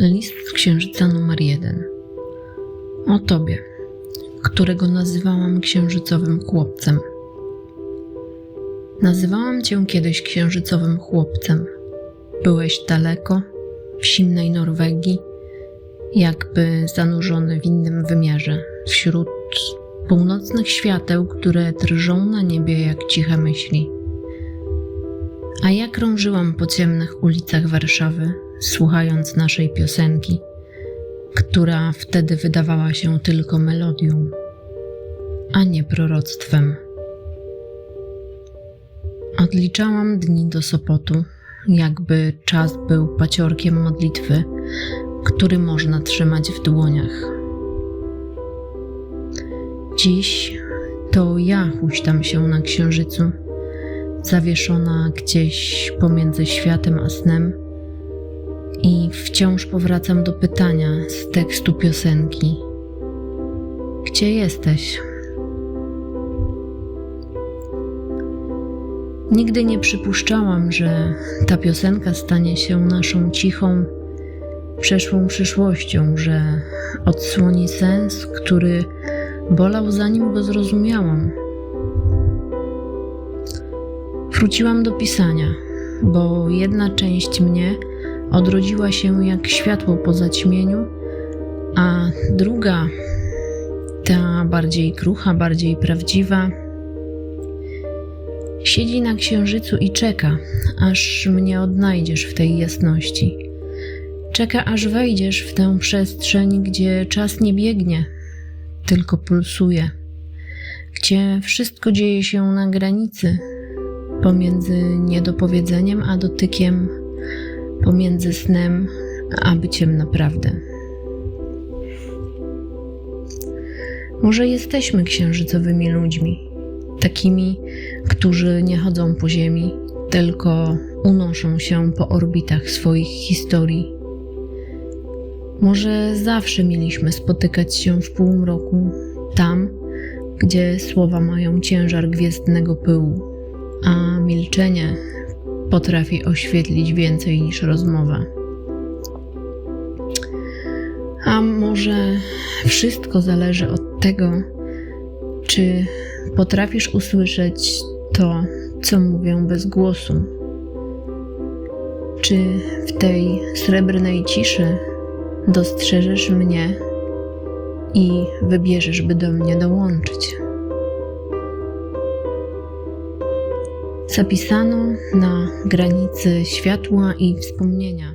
List księżyca numer jeden. O tobie, którego nazywałam księżycowym chłopcem. Nazywałam cię kiedyś księżycowym chłopcem. Byłeś daleko, w zimnej Norwegii, jakby zanurzony w innym wymiarze, wśród północnych świateł, które drżą na niebie jak ciche myśli. A ja krążyłam po ciemnych ulicach Warszawy, słuchając naszej piosenki, która wtedy wydawała się tylko melodią, a nie proroctwem. Odliczałam dni do Sopotu, jakby czas był paciorkiem modlitwy, który można trzymać w dłoniach. Dziś to ja huśtam się na księżycu, zawieszona gdzieś pomiędzy światem a snem, i wciąż powracam do pytania z tekstu piosenki: Gdzie jesteś? Nigdy nie przypuszczałam, że ta piosenka stanie się naszą cichą, przeszłą przyszłością, że odsłoni sens, który bolał zanim go zrozumiałam. Wróciłam do pisania, bo jedna część mnie odrodziła się jak światło po zaćmieniu, a druga, ta bardziej krucha, bardziej prawdziwa, siedzi na księżycu i czeka, aż mnie odnajdziesz w tej jasności. Czeka, aż wejdziesz w tę przestrzeń, gdzie czas nie biegnie, tylko pulsuje, gdzie wszystko dzieje się na granicy pomiędzy niedopowiedzeniem a dotykiem, pomiędzy snem a byciem naprawdę. Może jesteśmy księżycowymi ludźmi, takimi, którzy nie chodzą po Ziemi, tylko unoszą się po orbitach swoich historii. Może zawsze mieliśmy spotykać się w półmroku, tam, gdzie słowa mają ciężar gwiezdnego pyłu, a milczenie potrafi oświetlić więcej niż rozmowa. A może wszystko zależy od tego, czy potrafisz usłyszeć to, co mówię bez głosu? Czy w tej srebrnej ciszy dostrzeżesz mnie i wybierzesz, by do mnie dołączyć? Zapisano na granicy światła i wspomnienia.